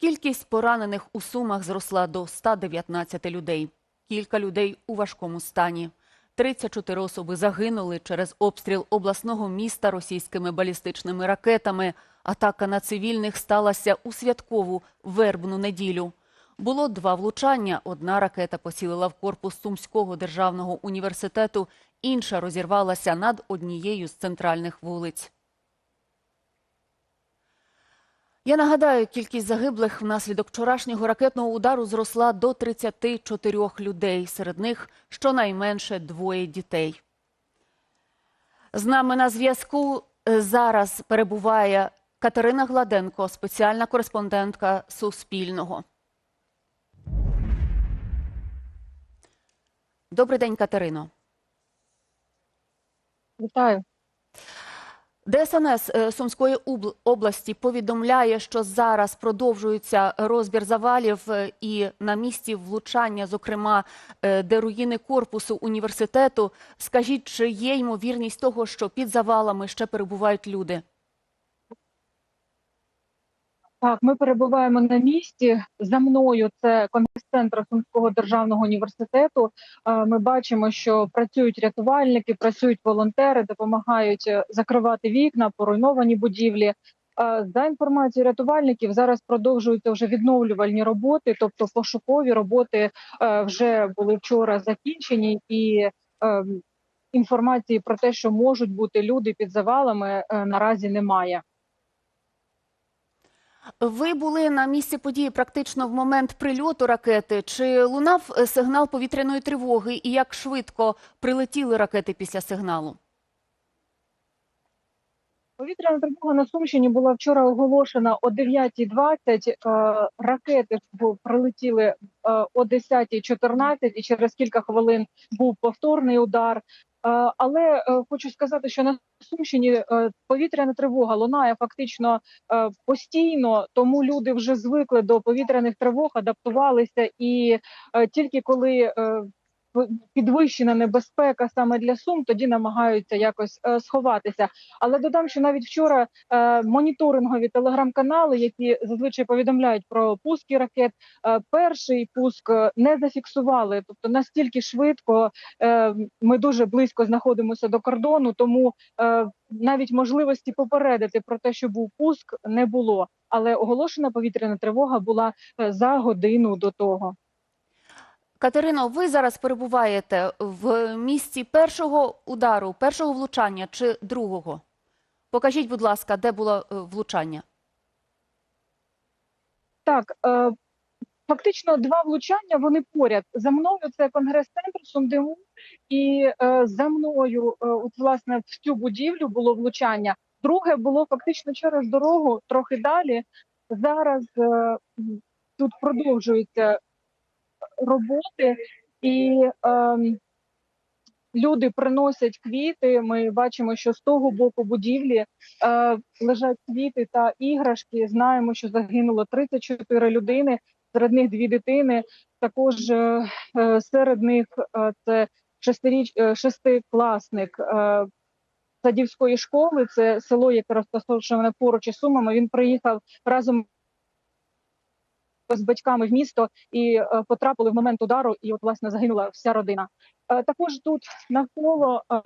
Кількість поранених у Сумах зросла до 119 людей. Кілька людей у важкому стані. 34 особи загинули через обстріл обласного міста російськими балістичними ракетами. Атака на цивільних сталася у святкову вербну неділю. Було два влучання. Одна ракета поцілила в корпус Сумського державного університету, інша розірвалася над однією з центральних вулиць. Я нагадаю, кількість загиблих внаслідок вчорашнього ракетного удару зросла до 34 людей. Серед них щонайменше двоє дітей. З нами на зв'язку е, зараз перебуває Катерина Гладенко, спеціальна кореспондентка Суспільного. Добрий день, Катерино. Вітаю. ДСНС е, Сумської області повідомляє, що зараз продовжується розбір завалів е, і на місці влучання, зокрема, е, де руїни корпусу університету. Скажіть, чи є ймовірність того, що під завалами ще перебувають люди? Так, ми перебуваємо на місці. За мною це конгрес-центр Сумського державного університету. Е, Ми бачимо, що працюють рятувальники, працюють волонтери, допомагають е, закривати вікна, поруйновані будівлі. Е, За інформацією рятувальників, зараз продовжуються вже відновлювальні роботи, тобто пошукові роботи вже були вчора закінчені, і інформації про те, що можуть бути люди під завалами, наразі немає. Ви були на місці події практично в момент прильоту ракети. Чи лунав е, сигнал повітряної тривоги і як швидко прилетіли ракети після сигналу? Повітряна тривога на Сумщині була вчора оголошена о 9.20. Е, Ракети прилетіли е, о 10.14 і через кілька хвилин був повторний удар. Е, Але е, хочу сказати, що на Сумщині е, повітряна тривога лунає фактично постійно, тому люди вже звикли до повітряних тривог, адаптувалися, і тільки коли підвищена небезпека саме для Сум, тоді намагаються якось е, сховатися. Але додам, що навіть вчора е, моніторингові телеграм-канали, які зазвичай повідомляють про пуски ракет, е, перший пуск не зафіксували. Тобто настільки швидко ми дуже близько знаходимося до кордону, тому навіть можливості попередити про те, що був пуск, не було. Але оголошена повітряна тривога була за годину до того. Катерино, ви зараз перебуваєте в місці першого удару, першого влучання чи другого? Покажіть, будь ласка, де було е, влучання? Так, е, фактично два влучання вони поряд. За мною це конгрес-центр Сумдему, і е, за мною, от власне, в цю будівлю було влучання. Друге було фактично через дорогу, трохи далі. Зараз тут продовжуються роботи, і е, люди приносять квіти. Ми бачимо, що з того боку будівлі е, лежать квіти та іграшки. Знаємо, що загинуло 34 людини, серед них дві дитини. Також е, е, серед них е, це шестиріч, е, шестикласник е, садівської школи. Це село, яке розташоване поруч із Сумами. Він приїхав разом. З батьками в місто і е, потрапили в момент удару, і от власне загинула вся родина. Е, також тут навколо е,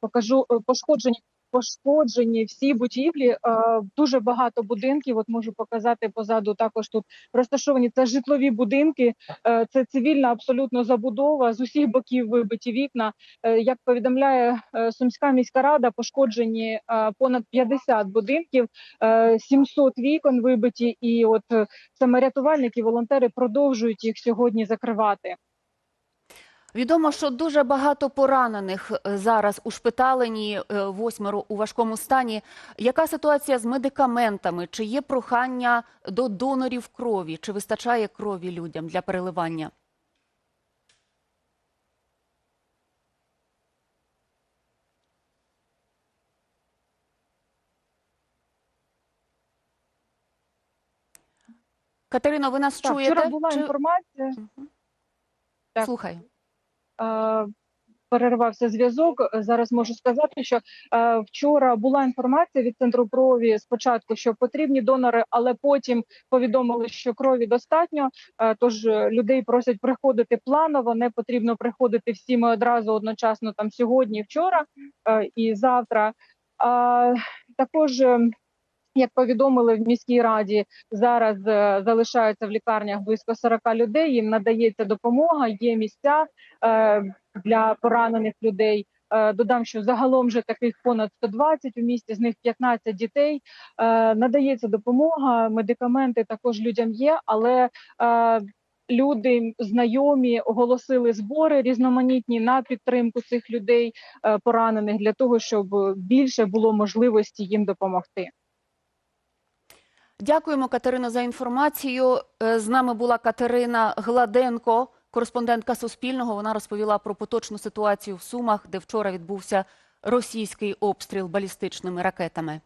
покажу пошкоджені пошкоджені всі будівлі. Дуже багато будинків. От можу показати позаду. Також тут розташовані це житлові будинки. Е, це цивільна абсолютно забудова. З усіх боків вибиті вікна. Е, як повідомляє е, Сумська міська рада, пошкоджені понад 50 будинків, е, 700 вікон вибиті. І от саме рятувальники, волонтери продовжують їх сьогодні закривати. Відомо, що дуже багато поранених е, зараз ушпиталені, е, восьмеро у важкому стані. Яка ситуація з медикаментами? Чи є прохання до донорів крові? Чи вистачає крові людям для переливання? Катерино, ви нас Так, чуєте? вчора була Чи- інформація. Мгм. Так. Слухаю. Е, перервався зв'язок. Е, Зараз можу сказати, що е, вчора була інформація від центру крові спочатку, що потрібні донори, але потім повідомили, що крові достатньо. Е, Тож е, людей просять приходити планово. Не потрібно приходити всіми одразу одночасно там сьогодні, вчора е, і завтра. А також. Як повідомили в міській раді, зараз е, залишаються в лікарнях близько 40 людей. Їм надається допомога, є місця е, для поранених людей. Е, Додам, що загалом вже таких понад 120 у місті, з них 15 дітей. Надається допомога, медикаменти також людям є, але люди знайомі оголосили збори різноманітні на підтримку цих людей поранених для того, щоб більше було можливості їм допомогти. Дякуємо, Катерино, за інформацію. Е, З нами була Катерина Гладенко, кореспондентка Суспільного. Вона розповіла про поточну ситуацію в Сумах, де вчора відбувся російський обстріл балістичними ракетами.